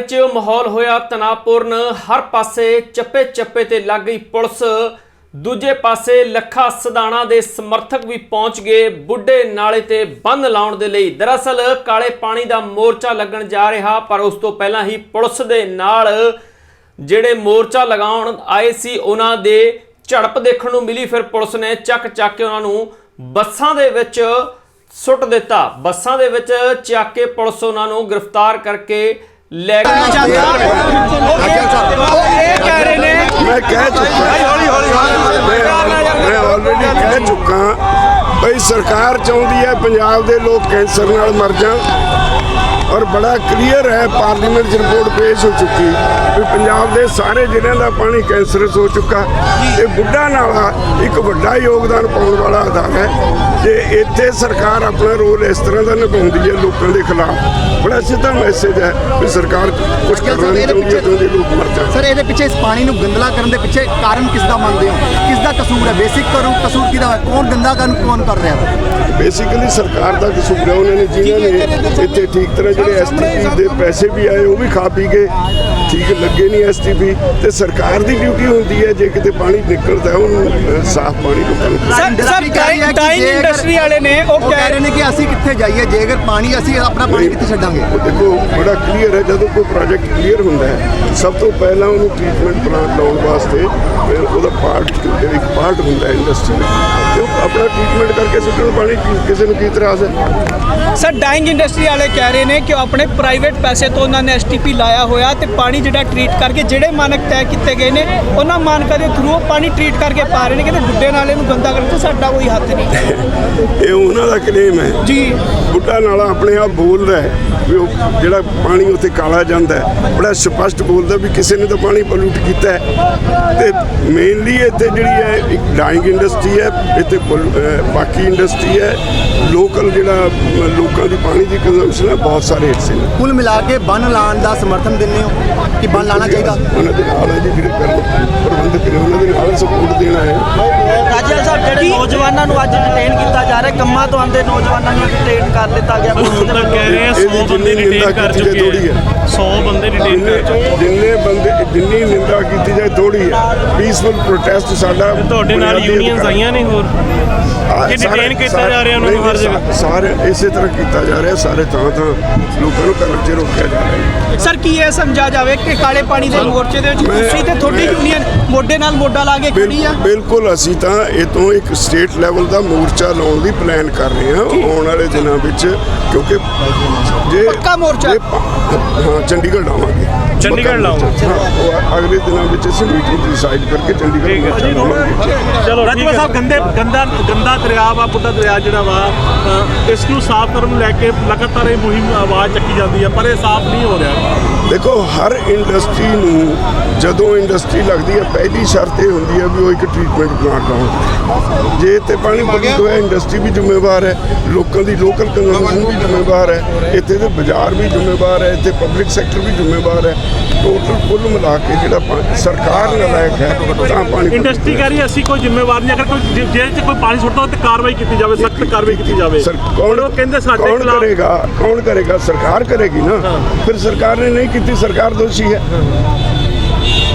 ਵਿੱਚ ਮਾਹੌਲ ਹੋਇਆ ਤਣਾਅਪੂਰਨ। ਹਰ ਪਾਸੇ ਚੱਪੇ ਚੱਪੇ ਤੇ ਲੱਗ ਗਈ ਪੁਲਿਸ। ਦੂਜੇ ਪਾਸੇ ਲੱਖਾ ਸਦਾਣਾ ਦੇ ਸਮਰਥਕ ਵੀ ਪਹੁੰਚ ਗਏ। ਬੁੱਢੇ ਨਾਲੇ ਤੇ ਬੰਨ ਲਾਉਣ ਦੇ ਲਈ। ਦਰਅਸਲ ਕਾਲੇ ਪਾਣੀ ਦਾ ਮੋਰਚਾ ਲੱਗਣ ਜਾ ਰਿਹਾ, ਪਰ ਉਸ ਤੋਂ ਪਹਿਲਾਂ ਹੀ ਪੁਲਿਸ ਦੇ ਨਾਲ ਜਿਹੜੇ ਮੋਰਚਾ ਲਗਾਉਣ ਆਏ ਸੀ, ਉਹਨਾਂ ਦੇ ਝੜਪ ਦੇਖਣ ਨੂੰ ਮਿਲੀ। ਫਿਰ ਪੁਲਿਸ ਨੇ ਚੱਕ ਚੱਕ ਕੇ ਉਹਨਾਂ ਨੂੰ ਬੱਸਾਂ ਦੇ ਵਿੱਚ ਸੁੱਟ ਦਿੱਤਾ। ਬੱਸਾਂ ਦੇ ਵਿੱਚ ਚੱਕ ਕੇ ਪੁਲਿਸ ਉਹਨਾਂ ਨੂੰ ਗ੍ਰਿਫਤਾਰ ਕਰਕੇ ਲੈ ਗਈ ਕਹਿ ਰਹੇ ਨੇ। ਮੈਂ ਕਹਿ ਚੁੱਕਾ ਹੌਲੀ ਹੌਲੀ ਮੈਂ ਆਲਰੇਡੀ ਕਹਿ ਚੁੱਕਾ ਬਈ ਸਰਕਾਰ ਚਾਹੁੰਦੀ ਹੈ ਪੰਜਾਬ ਦੇ ਲੋਕ ਕੈਂਸਰ ਨਾਲ ਮਰ ਜਾਣ। ਔਰ ਬੜਾ ਕਲੀਅਰ ਹੈ ਪਾਰਲੀਮੈਂਟ 'ਚ ਰਿਪੋਰਟ ਪੇਸ਼ ਹੋ ਚੁੱਕੀ। ਵੀ ਪੰਜਾਬ ਦੇ ਸਾਰੇ ਜ਼ਿਲ੍ਹਿਆਂ ਦਾ ਪਾਣੀ ਕੈਂਸਰਸ ਹੋ ਚੁੱਕਾ। ਇਹ ਬੁੱਢਾ ਨਾਲਾ ਇੱਕ ਵੱਡਾ ਯੋਗਦਾਨ ਪਾਉਣ ਵਾਲਾ ਅਦਾਰਾ ਹੈ। ਜੇ ਇੱਥੇ ਸਰਕਾਰ ਆਪਣਾ ਰੋਲ ਇਸ ਤਰ੍ਹਾਂ ਦਾ ਨਿਭਾਉਂਦੀ ਹੈ ਲੋਕਾਂ ਦੇ ਖਿਲਾਫ। ਬੜਾ ਸਿੱਧਾ ਮੈਸੇਜ ਹੈ ਵੀ ਸਰਕਾਰ ਕੁਝ ਕਰਨਾ ਨਹੀਂ ਚਾਹੁੰਦੀ ਹੈ ਚਾਹੁੰਦੀ ਲੋਕ ਮਰ ਜਾਣ। ਸਰ ਇਹਦੇ ਪਿੱਛੇ ਇਸ ਪਾਣੀ ਨੂੰ ਗੰਦਲਾ ਕਰਨ ਦੇ ਪਿੱਛੇ ਕਾਰਨ ਕਿਸ ਦਾ ਮੰਨਦੇ ਹੋ? ਕਿਸ ਦਾ ਕਸੂਰ ਹੈ? ਬੇਸਿਕ ਕਰੂ ਕਸੂਰ ਕਿਹਦਾ ਹੈ? ਕੌਣ ਗੰਦਾ ਕਰਨ ਕੌਣ ਕਰ ਰਿਹਾ ਹੈ? ਬੇਸਿਕਲੀ ਸਰਕਾਰ ਦਾ ਕਸੂਰ ਹੈ ਉਹਨਾਂ ਨੇ ਜਿਨ੍ਹਾਂ ਨੇ ਇੱਥੇ ਠੀਕ ਤਰ੍ਹਾਂ ਜਿਹੜੇ ਐਸਟੀਪੀ ਦੇ ਪੈਸੇ ਵੀ ਆਏ ਉਹ ਵੀ ਖਾ ਪੀ ਗਏ। ਠੀਕ ਲੱਗੇ ਨਹੀਂ ਐਸਟੀਪੀ ਤੇ ਸਰਕਾਰ ਦੀ ਡਿਊਟੀ ਹੁੰਦੀ ਹੈ ਜੇ ਕਿਤੇ ਪਾਣੀ ਨਿਕਲਦਾ ਹੈ ਉਹਨੂੰ ਸਾਫ਼ ਪਾਣੀ ਲੋਕਾਂ ਨੂੰ ਸਰ ਟਾਈਮ ਇੰਡਸਟਰੀ ਵਾਲੇ ਨੇ ਉਹ ਕਹਿ ਰਹੇ ਨੇ ਕਿ ਅਸੀਂ ਕਿੱਥੇ ਜਾਈਏ ਜੇ ਅਗਰ ਪਾਣੀ ਅਸੀਂ ਆਪਣਾ ਪਾਣੀ ਕਿੱਥੇ ਛੱਡਾਂਗੇ? ਦੇਖੋ ਬੜਾ ਕਲੀਅਰ ਹੈ ਜਦੋਂ ਕੋਈ ਪ੍ਰੋਜੈਕਟ ਕਲੀਅਰ ਹੁੰਦਾ ਹੈ ਸਭ ਤੋਂ ਪਹਿਲਾਂ ਉਹਨੂੰ ਟ੍ਰੀਟਮੈਂਟ ਪਲਾਂਟ ਲਾਉਣ ਵਾਸਤੇ ਫਿਰ ਉਹਦਾ ਪਾਰਟ ਇੱਕ ਪਾਰਟ ਹੁੰਦਾ ਹੈ ਇੰਡਸਟਰੀ ਦਾ ਤੇ ਉਹ ਆਪਣਾ ਟ੍ਰੀਟਮੈਂਟ ਕਰਕੇ ਸੁੱਟਣ ਪਾਣੀ ਕਿਸੇ ਨੂੰ ਕੀ ਇਤਰਾਜ਼ ਹੈ? ਸਰ ਡਾਈਂਗ ਇੰਡਸਟਰੀ ਵਾਲੇ ਕਹਿ ਰਹੇ ਨੇ ਕਿ ਆਪਣੇ ਪ੍ਰਾਈਵੇਟ ਪੈਸੇ ਤੋਂ ਉਹਨਾਂ ਨੇ ਐਸਟੀਪੀ ਲਾਇਆ ਹੋਇਆ ਤੇ ਪਾਣੀ ਜਿਹੜਾ ਟ੍ਰੀਟ ਕਰਕੇ ਜਿਹੜੇ ਮਾਨਕ ਤੈਅ ਕੀਤੇ ਗਏ ਨੇ ਉਹਨਾਂ ਮਾਨਕਾਂ ਦੇ ਥਰੂ ਉਹ ਪਾਣੀ ਟ੍ਰੀਟ ਕਰਕੇ ਪਾ ਰਹੇ ਨੇ ਕਹਿੰਦੇ ਬੁੱਢੇ ਨਾਲੇ ਨੂੰ ਗੰਦਾ ਕਰਨ ਤੋਂ ਸਾਡਾ ਕੋਈ ਹੱਥ ਨਹੀਂ। ਇਹ ਉਹਨਾਂ ਦਾ ਕਲੇਮ ਹੈ। ਜੀ। ਬੁੱਢਾ ਨਾਲਾ ਆਪਣੇ ਆਪ ਬੋਲਦਾ ਹੈ ਵੀ ਉਹ ਜਿਹੜਾ ਪਾਣੀ ਉੱਥੇ ਕਾਲਾ ਜਾਂਦਾ ਹੈ। ਬੜਾ ਸਪਸ਼ਟ ਬੋਲਦਾ ਵੀ ਕਿਸੇ ਨੇ ਤਾਂ ਪਾਣੀ ਪੋਲੂਟ ਕੀਤਾ ਹੈ। ਤੇ ਮੇਨਲੀ ਇੱਥੇ ਜਿਹੜੀ ਹੈ ਇੱਕ ਡਾਈਂਗ ਇੰਡਸਟਰੀ ਹੈ ਇੱਥੇ ਬਾਕੀ ਇੰਡਸਟਰੀ ਹੈ। ਲੋਕਲ ਜਿਹੜਾ ਲੋਕਾਂ ਦੀ ਪਾਣੀ ਦੀ ਕੰਜ਼ੰਪਸ਼ਨ ਹੈ ਬਹੁਤ ਸਾਰੇ ਹਿੱਸੇ ਨੇ। ਕੁੱਲ ਮਿਲਾ ਕੇ ਬੰਨ ਲਾਉਣ ਦਾ ਸਮਰਥਨ ਦਿੰਦੇ ਹੋ? ਕਿ ਬੰਨ ਲਾਣਾ ਚਾਹੀਦਾ ਉਹਨਾਂ ਦੇ ਨਾਲ ਹੈ ਜੀ ਜਿਹੜੇ ਕਰਨ ਪ੍ਰਬੰਧਕ ਨੇ ਉਹਨਾਂ ਦੇ ਨਾਲ ਸਪੋਰਟ ਦੇਣਾ ਹੈ ਰਾਜਾ ਸਾਹਿਬ ਜਿਹੜੇ ਨੌਜਵਾਨਾਂ ਨੂੰ ਅੱਜ ਡਿਟੇਨ ਕੀਤਾ ਜਾ ਰਿਹਾ ਕੰਮਾਂ ਤੋਂ ਆਉਂਦੇ ਨੌਜਵਾਨਾਂ ਨੂੰ ਡਿਟੇਨ ਕਰ ਦਿੱਤਾ ਗਿਆ ਪੁਲਿਸ ਦੇ। ਕਹਿ ਰਹੇ ਆ ਇਹਦੀ 100 ਬੰਦੇ ਡਿਟੇਨ ਨਿੰਦਾ ਕਰ ਕੀਤੀ ਚੁੱਕੇ ਥੋੜ੍ਹੀ ਆ ਹੈ। 100 ਬੰਦੇ ਡਿਟੇਨ ਕਰ ਚੁੱਕੇ ਜਿੰਨੇ ਬੰਦੇ ਜਿੰਨੀ ਨਿੰਦਾ ਕੀਤੀ ਜਾਏ ਥੋੜੀ ਹੈ। ਪੀਸਫੁਲ ਪ੍ਰੋਟੈਸਟ ਸਾਡਾ ਤੁਹਾਡੇ ਨਾਲ ਯੂਨੀਅਨਸ ਆਈਆਂ ਨੇ ਹੋਰ? ਕਿ detain ਕੀਤਾ ਜਾ ਰਿਹਾ ਉਹਨਾਂ ਨੂੰ ਹਰ ਜਗ੍ਹਾ? ਸਾਰੇ ਇਸੇ ਤਰ੍ਹਾਂ ਕੀਤਾ ਜਾ ਰਿਹਾ ਸਾਰੇ ਥਾਂ ਥਾਂ ਲੋਕਾਂ ਨੂੰ ਘਰਾਂ 'ਚ ਰੋਕਿਆ ਜਾ ਰਿਹਾ। ਸਰ ਕੀ ਇਹ ਸਮਝਾ ਜਾਵੇ ਕਿ ਕਾਲੇ ਪਾਣੀ ਦੇ ਮੋਰਚੇ ਦੇ ਵਿੱਚ ਤੁਸੀਂ ਤੇ ਤੁਹਾਡੀ ਯੂਨੀਅਨ ਮੋਢੇ ਨਾਲ ਮੋਢਾ ਲਾ ਕੇ ਖੜੀ ਆ? ਬਿਲ- ਬਿਲਕੁਲ ਅਸੀਂ ਤਾਂ ਇਹ ਤੋਂ ਇੱਕ ਸਟੇਟ ਲੈਵਲ ਦਾ ਮੋਰਚਾ ਲਾਉਣ ਦੀ ਪਲਾਨ ਕਰ ਰਹੇ ਹਾਂ ਆਉਣ ਵਾਲੇ ਦਿਨਾਂ ਵਿੱਚ ਕਿਉਂਕਿ ਜੇ ਪੱਕਾ ਮੋਰਚਾ? ਹਾਂ ਚੰਡੀਗੜ੍ਹ ਲਾਵਾਂਗੇ। ਚੰਡੀਗੜ੍ਹ ਉਹ ਅਗਲੇ ਦਿਨਾਂ ਵਿੱਚ ਅਸੀਂ ਮੀਟਿੰਗ ਡਿਸਾਈਡ ਕਰਕੇ ਚੰਡੀਗੜ੍ਹ ਚਲੋ ਰਾਜਪਾਲ ਸਾਹਿਬ ਗੰਦੇ ਗੰਦਾ ਗੰਦਾ ਦਰਿਆ ਵਾ ਬੁੱਢਾ ਦਰਿਆ ਜਿਹੜਾ ਵਾ ਇਸ ਨੂੰ ਸਾਫ਼ ਕਰਨ ਨੂੰ ਲੈ ਕੇ ਲਗਾਤਾਰ ਇਹ ਮੁਹਿੰਮ ਆਵਾਜ਼ ਚੱਕੀ ਜਾਂਦੀ ਹੈ ਪਰ ਇਹ ਸਾਫ਼ ਨਹੀਂ ਹੋ ਰਿਹਾ। ਦੇਖੋ ਹਰ ਇੰਡਸਟਰੀ ਨੂੰ ਜਦੋਂ ਇੰਡਸਟਰੀ ਲੱਗਦੀ ਹੈ ਪਹਿਲੀ ਸ਼ਰਤ ਇਹ ਹੁੰਦੀ ਹੈ ਵੀ ਉਹ ਇੱਕ ਟ੍ਰੀਟਮੈਂਟ ਪਲਾਂਟ ਲਾਉਣ ਜੇ ਤੇ ਪਾਣੀ ਪੋਲਿਊਟ ਹੋਇਆ ਇੰਡਸਟਰੀ ਵੀ ਜ਼ਿੰਮੇਵਾਰ ਹੈ ਲੋਕਾਂ ਦੀ ਲੋਕਲ ਕੰਜ਼ੰਪਸ਼ਨ ਵੀ ਜ਼ਿੰਮੇਵਾਰ ਹੈ ਇੱਥੇ ਦੇ ਬਾਜ਼ਾਰ ਵੀ ਜ਼ਿੰਮੇਵਾਰ ਹੈ ਇੱਥੇ ਪਬਲਿਕ ਸੈਕਟਰ ਵੀ ਜ਼ਿੰਮੇਵਾਰ ਹੈ। ਟੋਟਲ ਕੁੱਲ ਮਿਲਾ ਕੇ ਜਿਹੜਾ ਸਰਕਾਰ ਨਲਾਇਕ ਹੈ ਤਾਂ ਪਾਣੀ ਇੰਡਸਟਰੀ ਕਹਿ ਰਹੀ ਹੈ ਅਸੀਂ ਕੋਈ ਜ਼ਿੰਮੇਵਾਰ ਨਹੀਂ ਅਗਰ ਕੋਈ ਜੇਲ੍ਹ 'ਚ ਕੋਈ ਪਾਣੀ ਸੁੱਟਦਾ ਤੇ ਕਾਰਵਾਈ ਕੀਤੀ ਜਾਵੇ ਸਖਤ ਕਾਰਵਾਈ ਕੀਤੀ ਜਾਵੇ। ਕੌਣ ਕਹਿੰਦੇ ਸਾਡੇ ਕੌਣ ਕਰੇਗਾ ਕੌਣ ਕਰੇਗਾ? ਸਰਕਾਰ ਕਰੇਗੀ ਨਾ। ਫਿਰ ਸਰਕਾਰ ਨੇ ਨਹੀਂ ਕੀਤੀ ਸਰਕਾਰ ਦੋਸ਼ੀ ਹੈ।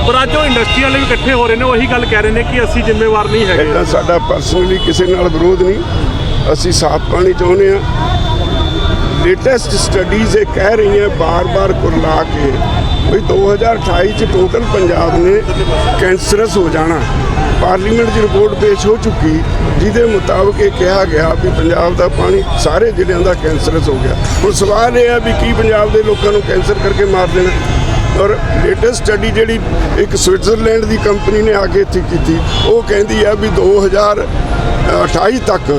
ਪਰ ਅੱਜ ਉਹ ਇੰਡਸਟਰੀ ਵਾਲੇ ਵੀ ਇਕੱਠੇ ਹੋ ਰਹੇ ਨੇ, ਉਹੀ ਗੱਲ ਕਹਿ ਰਹੇ ਨੇ ਕਿ ਅਸੀਂ ਜ਼ਿੰਮੇਵਾਰ ਨਹੀਂ ਹੈਗੇ। ਇੱਦਾਂ ਸਾਡਾ ਪਰਸਨਲੀ ਕਿਸੇ ਨਾਲ ਵਿਰੋਧ ਨਹੀਂ। ਅਸੀਂ ਸਾਫ਼ ਪਾਣੀ ਚਾਹੁੰਦੇ ਹਾਂ। ਲੇਟੈਸਟ ਸਟੱਡੀਜ਼ ਇਹ ਕਹਿ ਰਹੀਆਂ ਬਾਰ-ਬਾਰ ਕੁਰਲਾ ਕੇ ਵੀ 2028 ਚ ਟੋਟਲ ਪੰਜਾਬ ਨੇ ਕੈਂਸਰਸ ਹੋ ਜਾਣਾ। ਪਾਰਲੀਮੈਂਟ 'ਚ ਰਿਪੋਰਟ ਪੇਸ਼ ਹੋ ਚੁੱਕੀ, ਜਿਹਦੇ ਮੁਤਾਬਕ ਇਹ ਕਿਹਾ ਗਿਆ ਵੀ ਪੰਜਾਬ ਦਾ ਪਾਣੀ ਸਾਰੇ ਜ਼ਿਲ੍ਹਿਆਂ ਦਾ ਕੈਂਸਰਸ ਹੋ ਗਿਆ। ਹੁਣ ਸਵਾਲ ਇਹ ਹੈ ਵੀ ਕੀ ਪੰਜਾਬ ਦੇ ਲੋਕਾਂ ਨੂੰ ਕੈਂਸਰ ਕਰਕੇ ਮਾਰ ਦੇਣਾ? ਔਰ ਲੇਟੈਸਟ ਸਟੱਡੀ ਜਿਹੜੀ ਇੱਕ ਸਵਿਟਜ਼ਰਲੈਂਡ ਦੀ ਕੰਪਨੀ ਨੇ ਆ ਕੇ ਇੱਥੇ ਕੀਤੀ ਉਹ ਕਹਿੰਦੀ ਹੈ ਵੀ 2028 ਤੱਕ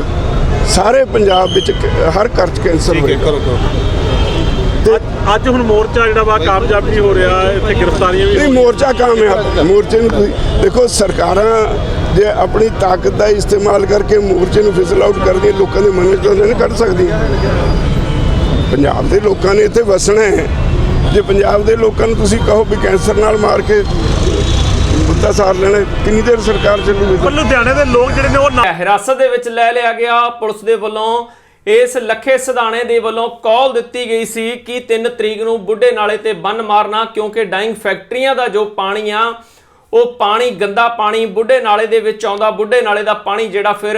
ਸਾਰੇ ਪੰਜਾਬ ਵਿੱਚ ਹਰ ਘਰ 'ਚ ਕੈਂਸਰ ਹੋਏਗਾ। ਅੱਜ- ਅੱਜ ਹੁਣ ਮੋਰਚਾ ਜਿਹੜਾ ਵਾ ਕਾਮਯਾਬ ਨਹੀਂ ਹੋ ਰਿਹਾ ਇੱਥੇ ਗ੍ਰਿਫਤਾਰੀਆਂ ਵੀ ਨਹੀਂ ਮੋਰਚਾ ਕਾਮਯਾਬ ਮੋਰਚੇ ਨੂੰ ਤੁਸੀਂ ਦੇਖੋ ਸਰਕਾਰਾਂ ਜੇ ਆਪਣੀ ਤਾਕਤ ਦਾ ਇਸਤੇਮਾਲ ਕਰਕੇ ਮੋਰਚੇ ਨੂੰ ਫਿਜ਼ਲ ਆਊਟ ਕਰਦੀਆਂ ਲੋਕਾਂ ਦੇ ਮਨ ਤੋਂ ਨਹੀਂ ਕੱਢ ਸਕਦੀਆਂ। ਪੰਜਾਬ ਦੇ ਲੋਕਾਂ ਨੇ ਇੱਥੇ ਵਸਣਾ ਹੈ। ਜੇ ਪੰਜਾਬ ਦੇ ਲੋਕਾਂ ਨੂੰ ਤੁਸੀਂ ਕਹੋ ਵੀ ਕੈਂਸਰ ਨਾਲ ਮਾਰ ਕੇ ਬੁੱਧਾ ਸਾਰ ਲੈਣਾ ਕਿੰਨੀ ਦੇਰ ਸਰਕਾਰ ਚੱਲੂਗੀ? ਪਰ ਲੁਧਿਆਣੇ ਦੇ ਲੋਕ ਜਿਹੜੇ ਨੇ ਉਹ ਨਾ- ਹਿਰਾਸਤ ਦੇ ਵਿੱਚ ਲੈ ਲਿਆ ਗਿਆ। ਪੁਲਿਸ ਦੇ ਵੱਲੋਂ ਇਸ ਲੱਖੇ ਸਿਧਾਣੇ ਦੇ ਵੱਲੋਂ ਕਾਲ ਦਿੱਤੀ ਗਈ ਸੀ ਕਿ 3 ਤਰੀਕ ਨੂੰ ਬੁੱਢੇ ਨਾਲੇ ਤੇ ਬੰਨ ਮਾਰਨਾ ਕਿਉਂਕਿ ਡਾਈਂਗ ਫੈਕਟਰੀਆਂ ਦਾ ਜੋ ਪਾਣੀ ਆ ਉਹ ਪਾਣੀ ਗੰਦਾ ਪਾਣੀ ਬੁੱਢੇ ਨਾਲੇ ਦੇ ਵਿੱਚ ਆਉਂਦਾ। ਬੁੱਢੇ ਨਾਲੇ ਦਾ ਪਾਣੀ ਜਿਹੜਾ ਫਿਰ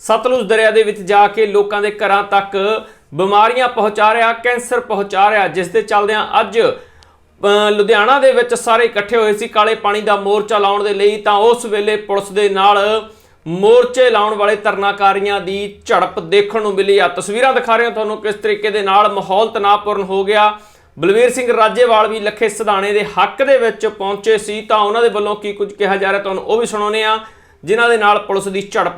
ਸਤਲੁਜ ਦਰਿਆ ਦੇ ਵਿੱਚ ਜਾ ਕੇ ਲੋਕਾਂ ਦੇ ਘਰਾਂ ਤੱਕ ਬਿਮਾਰੀਆਂ ਪਹੁੰਚਾ ਰਿਹਾ, ਕੈਂਸਰ ਪਹੁੰਚਾ ਰਿਹਾ ਜਿਸ ਦੇ ਚੱਲਦਿਆਂ ਅੱਜ ਲੁਧਿਆਣਾ ਦੇ ਵਿੱਚ ਸਾਰੇ ਇਕੱਠੇ ਹੋਏ ਸੀ, ਕਾਲੇ ਪਾਣੀ ਦਾ ਮੋਰਚਾ ਲਾਉਣ ਦੇ ਲਈ, ਤਾਂ ਉਸ ਵੇਲੇ ਪੁਲਿਸ ਦੇ ਨਾਲ ਮੋਰਚੇ ਲਾਉਣ ਵਾਲੇ ਧਰਨਾਕਾਰੀਆਂ ਦੀ ਝੜਪ ਦੇਖਣ ਨੂੰ ਮਿਲੀ। ਆ ਤਸਵੀਰਾਂ ਦਿਖਾ ਰਹੇ ਹਾਂ ਤੁਹਾਨੂੰ ਕਿਸ ਤਰੀਕੇ ਦੇ ਨਾਲ ਮਾਹੌਲ ਤਣਾਅਪੂਰਨ ਹੋ ਗਿਆ। ਬਲਵੀਰ ਸਿੰਘ ਰਾਜੇਵਾਲ ਵੀ ਲੱਖੇ ਸਿਧਾਣੇ ਦੇ ਹੱਕ ਦੇ ਵਿੱਚ ਪਹੁੰਚੇ ਸੀ, ਤਾਂ ਉਹਨਾਂ ਦੇ ਵੱਲੋਂ ਕੀ ਕੁਝ ਕਿਹਾ ਜਾ ਰਿਹਾ, ਤੁਹਾਨੂੰ ਉਹ ਵੀ ਸੁਣਾਉਂਦੇ ਆ ਜਿਨ੍ਹਾਂ ਦੇ ਨਾਲ ਪੁਲਿਸ ਦੀ ਝੜਪ